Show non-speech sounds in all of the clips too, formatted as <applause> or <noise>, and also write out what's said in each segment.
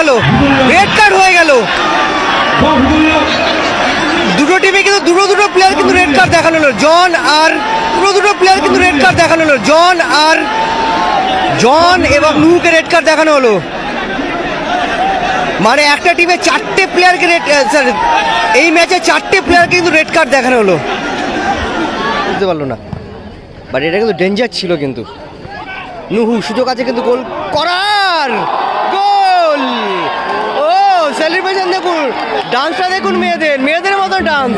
Card red card হয়ে গেল। দুটো টিমে কিন্তু দুটো দুটো প্লেয়ার কিন্তু রেড কার্ড দেখানো হলো। জন আর দুটো দুটো প্লেয়ার কিন্তু রেড কার্ড দেখানো হলো। জন আর জন এবং নুকে রেড কার্ড দেখানো হলো। মানে একটা টিমে চারটে প্লেয়ারকে রেড স্যার এই ম্যাচে চারটে প্লেয়ার কিন্তু রেড কার্ড দেখানো হলো। বুঝতে পারল না। বাট এটা কিন্তু ডেঞ্জার ছিল কিন্তু। নুহু, সুযোগ আছে কিন্তু গোল করার। গোল ও সেলিব্রেশন দেখুন। ডান্সটা দেখুন মেয়েদের মেয়েদের মতো ডান্স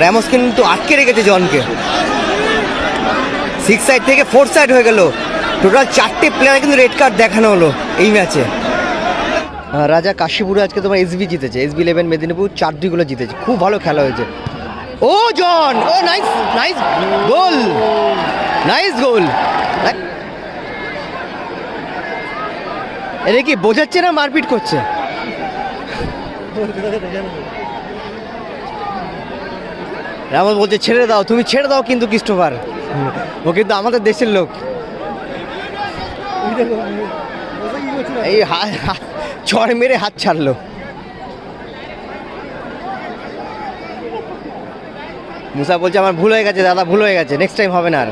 র্যামোস কিন্তু আটকে রেখেছে জনকে। সিক্স সাইড থেকে ফোর সাইড হয়ে গেল। টোটাল চারটে প্লেয়ার কিন্তু রেড কার্ড দেখানো হলো এই ম্যাচে রাজা কাশীপুরে আজকে তোমার এসবি জিতেছে। এসবি ইলেভেন মেদিনীপুর চার দুইগুলো জিতেছে। খুব ভালো খেলা হয়েছে। ও জন, ও nice nice goal nice goal এটা কি বোঝাচ্ছে না মারপিট করছে? রামন বলছে, ছেড়ে দাও, তুমি ছেড়ে দাও কিন্তু ক্রিস্টোফার। ও কিন্তু আমাদের দেশের লোক। এই চড় মেরে হাত ছাড়লো। মুসা বলছে, আমার ভুল হয়ে গেছে, দাদা, ভুল হয়ে গেছে নেক্সট টাইম হবে না আর।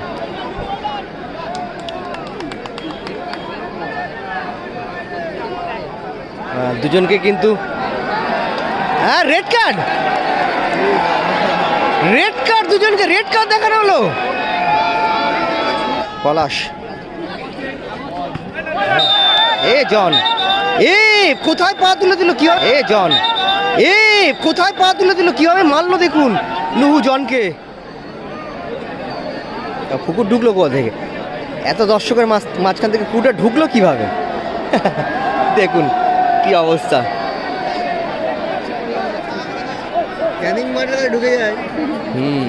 দুজনকে কিন্তু হ্যাঁ রেড কার্ড রেড কার্ড দুজনকে রেড কার্ড দেখানো হলো। পলাশ। এ, জন। এ কোথায় পা তুলে দিল? কি এ জন। এ কোথায় পা তুলে দিল? কীভাবে মারলো দেখুন নুহু জনকে। কুকুর ঢুকলো কোথা থেকে? এত দর্শকের মাঝ মাঝখান থেকে কুকুরটা ঢুকলো কীভাবে? <laughs> দেখুন কি অবস্থা। ক্যানিং ঢুকে যায়। হুম।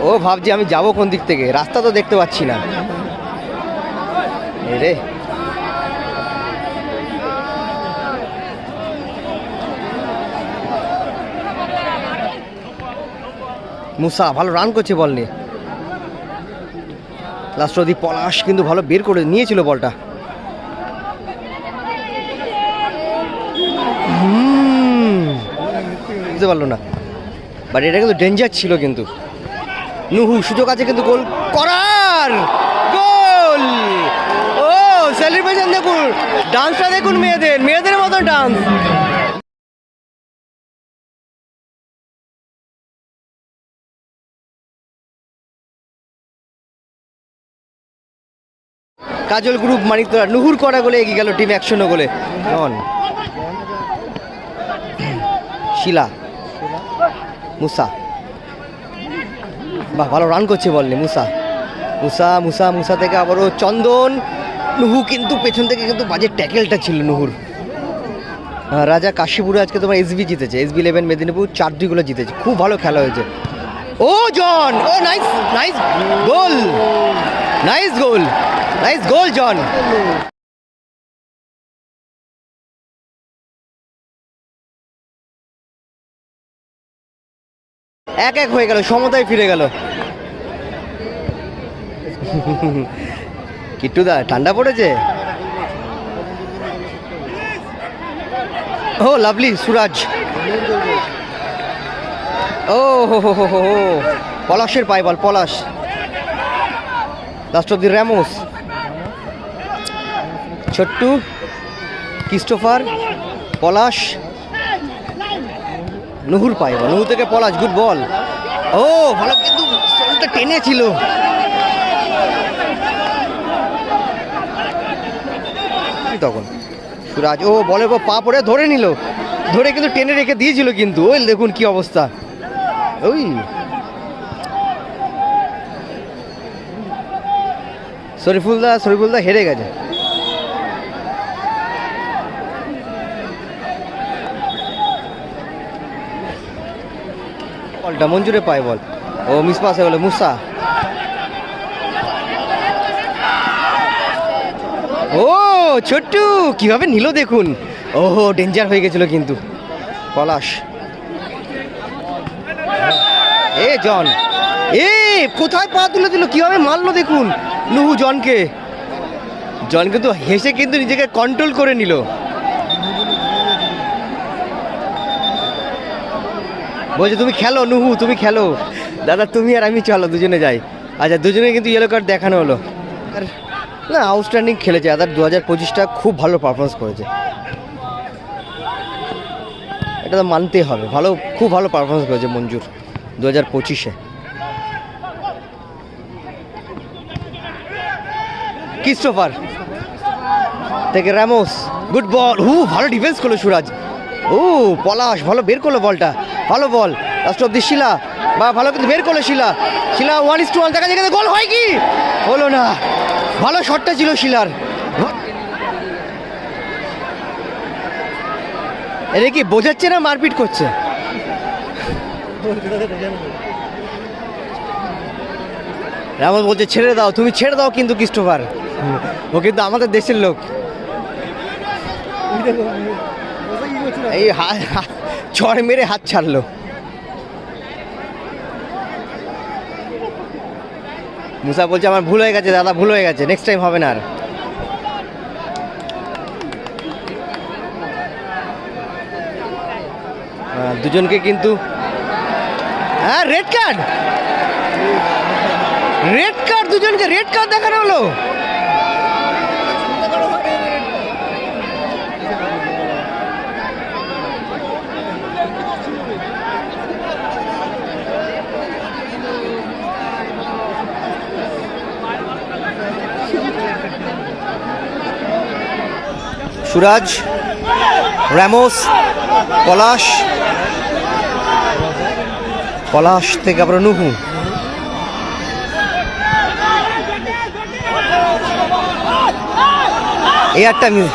ও ভাবছি আমি যাব কোন দিক থেকে। রাস্তা তো দেখতে পাচ্ছি না। রে। মুসা, ভালো রান করছে বল নিয়ে। লাস্ট অবধি পলাশ কিন্তু ভালো বের করে নিয়েছিল বলটা বুঝতে পারল না। বাট এটা কিন্তু ডেঞ্জার ছিল কিন্তু। নুহু, সুযোগ আছে কিন্তু গোল করার। গোল! ও সেলিব্রেশন দেখুন। ডান্সটা দেখুন মেয়েদের মেয়েদের মতো ডান্স কাজল গ্রুপ মানিকতলা, নুহুর করা গোলে এগিয়ে গেল টিম একশো গোলে। নন শিলা। মুসা। বাহ, ভালো রান করছে বলনি মুসা। মুসা মুসা মুসা থেকে আবারও চন্দন। নুহু কিন্তু পেছন থেকে কিন্তু বাজে ট্যাকেলটা ছিল নুহুর। রাজা কাশীপুরে আজকে তোমার এসবি জিতেছে। এসবি ইলেভেন মেদিনীপুর চার দুইগুলো জিতেছে। খুব ভালো খেলা হয়েছে। ও জন, ও nice nice goal nice goal nice goal John. এক এক হয়ে গেল, সমতায় ফিরে গেল। <laughs> কিট্টুদা ঠান্ডা পড়েছে? ও লাভলি সুরাজ। ও, হো হো হো হো। পলাশের পাই ball, Palash. Last of the Ramos Chhotu Christopher Palash. নুহুর পাই বল, নুহু থেকে পলাশ গুড বল ও ভালো কিন্তু বলটা টেনেছিল তখন। সুরাজ, ও বলে পা পড়ে ধরে নিল। ধরে কিন্তু টেনে রেখে দিয়েছিল কিন্তু। ওই দেখুন কি অবস্থা। ওই। শরীফুলদা শরীফুলদা হেরে গেছে। বলটা মঞ্জুরে পায় বল। ও মিস পাস গেল, মুসা। ও, ছোট্টু, কীভাবে নিল দেখুন। ওহো ডেঞ্জার হয়ে গেছিল কিন্তু। পলাশ। এ জন। এ, কোথায় পা তুলে দিল? কীভাবে মারলো দেখুন নুহু জনকে। জন কিন্তু হেসে কিন্তু নিজেকে কন্ট্রোল করে নিল। বলছে, তুমি খেলো নুহু তুমি খেলো। দাদা, তুমি আর আমি চলো, দুজনে যাই। আচ্ছা দুজনে কিন্তু ইয়েলো কার্ড দেখানো হলো। আর না আউটস্ট্যান্ডিং খেলেছে। আদার দু হাজার পঁচিশটা খুব ভালো পারফরমেন্স করেছে। এটা তো মানতেই হবে। ভালো, খুব ভালো পারফরমেন্স করেছে মঞ্জুর। দু হাজার পঁচিশে। ক্রিস্টোফার থেকে র্যামোস। গুড বল হু ভালো ডিফেন্স করল সুরাজ। ও পলাশ, ভালো বের করল বলটা। ভালো বল। লাস্ট অব দি শিলা। বা, ভালো কিন্তু বের করল Shila. Shila one is two one দেখা যায় গোল হয় কি? হলো না। ভালো শটটা ছিল শিলার। এটা কি বোঝাচ্ছে না মারপিট করছে? রামন বলছে, ছেড়ে দাও, তুমি ছেড়ে দাও কিন্তু ক্রিস্টোফার ও কিন্তু আমাদের দেশের লোক। এই চড় মেরে হাত ছাড়লো। মুসা বলছে, আমার ভুল হয়ে গেছে, দাদা, ভুল হয়ে গেছে নেক্সট টাইম হবে না আর। দুজনকে কিন্তু হ্যাঁ রেড কার্ড রেড কার্ড দুজনকে রেড কার্ড দেখানো হলো। সুরাজ র্যামোস পলাশ পলাশ থেকে আবার নুহু। এই একটা মিস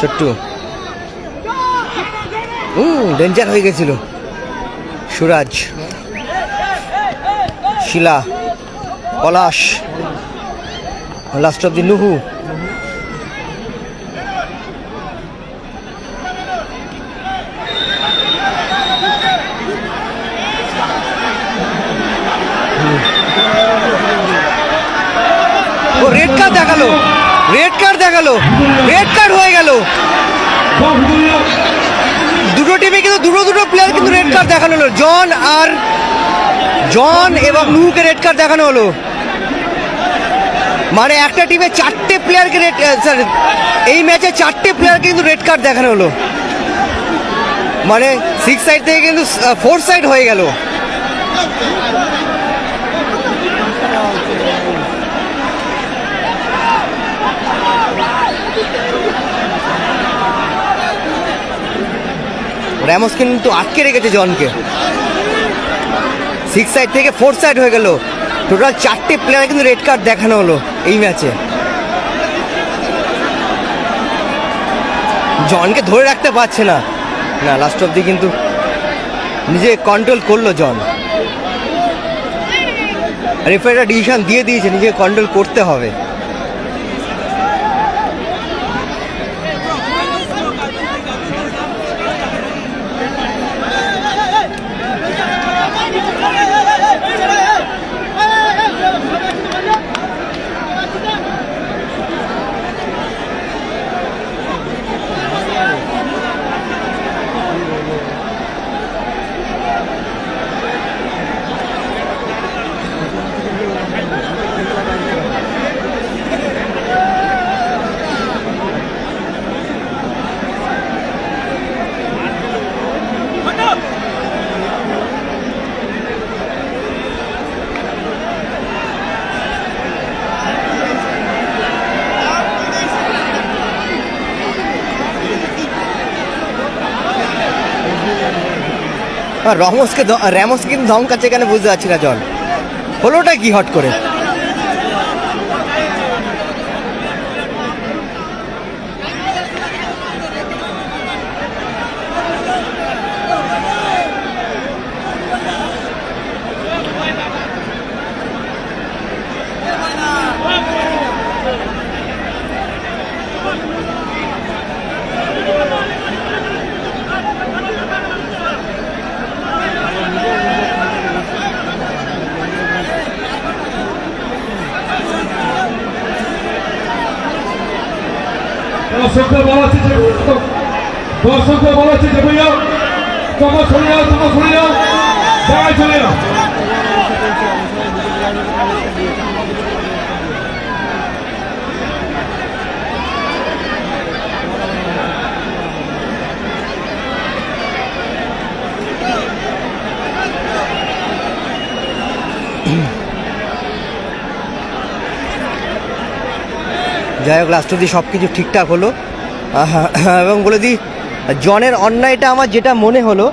ছোট্টু ডেঞ্জার হয়ে গেছিল। Suraj. Shila. Palash. Last of the Nuhu O red card দেখাল। রেড কার্ড দেখাল। রেড কার্ড হয়ে গেল। দুটো টিমে কিন্তু দুটো দুটো প্লেয়ার কিন্তু রেড কার্ড দেখানো হলো। জন আর জন এবং নুহুকে রেড কার্ড দেখানো হলো। মানে একটা টিমে চারটে প্লেয়ারকে রেড স্যার এই ম্যাচে চারটে প্লেয়ার কিন্তু রেড কার্ড দেখানো হলো। মানে সিক্স সাইড থেকে কিন্তু ফোর সাইড হয়ে গেল। র্যামোস কিন্তু আটকে রেখেছে জনকে। সিক্স সাইড থেকে ফোর সাইড হয়ে গেল। টোটাল চারটে প্লেয়ার কিন্তু রেড কার্ড দেখানো হলো এই ম্যাচে জনকে ধরে রাখতে পারছে না। না লাস্ট অব্দি কিন্তু নিজে কন্ট্রোল করল জন। রেফারিটা ডিসিশন দিয়ে দিয়েছে নিজে কন্ট্রোল করতে হবে। রমসকে র্যামসকে র্যামোস কিন্তু ধমকাচ্ছে এখানে বুঝতে পারছি না জল হলোটা কি হট করে? দর্শকদের বলা হচ্ছে যে দর্শকদের বলা হচ্ছে যে, ভাইয়া তোমরা সরে যাও তোমরা চলে যাও। যাই হোক লাস্ট অব্দি সব কিছু ঠিকঠাক হলো। এবং বলে দিই, জনের অন্যায়টা আমার যেটা মনে হলো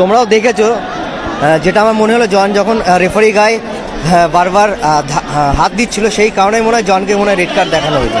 তোমরাও দেখেছ যেটা আমার মনে হলো, জন যখন রেফারি গায়ে বারবার হাত দিচ্ছিল, সেই কারণেই মনে হয় জনকে মনে হয় রেড কার্ড দেখানো হয়েছে।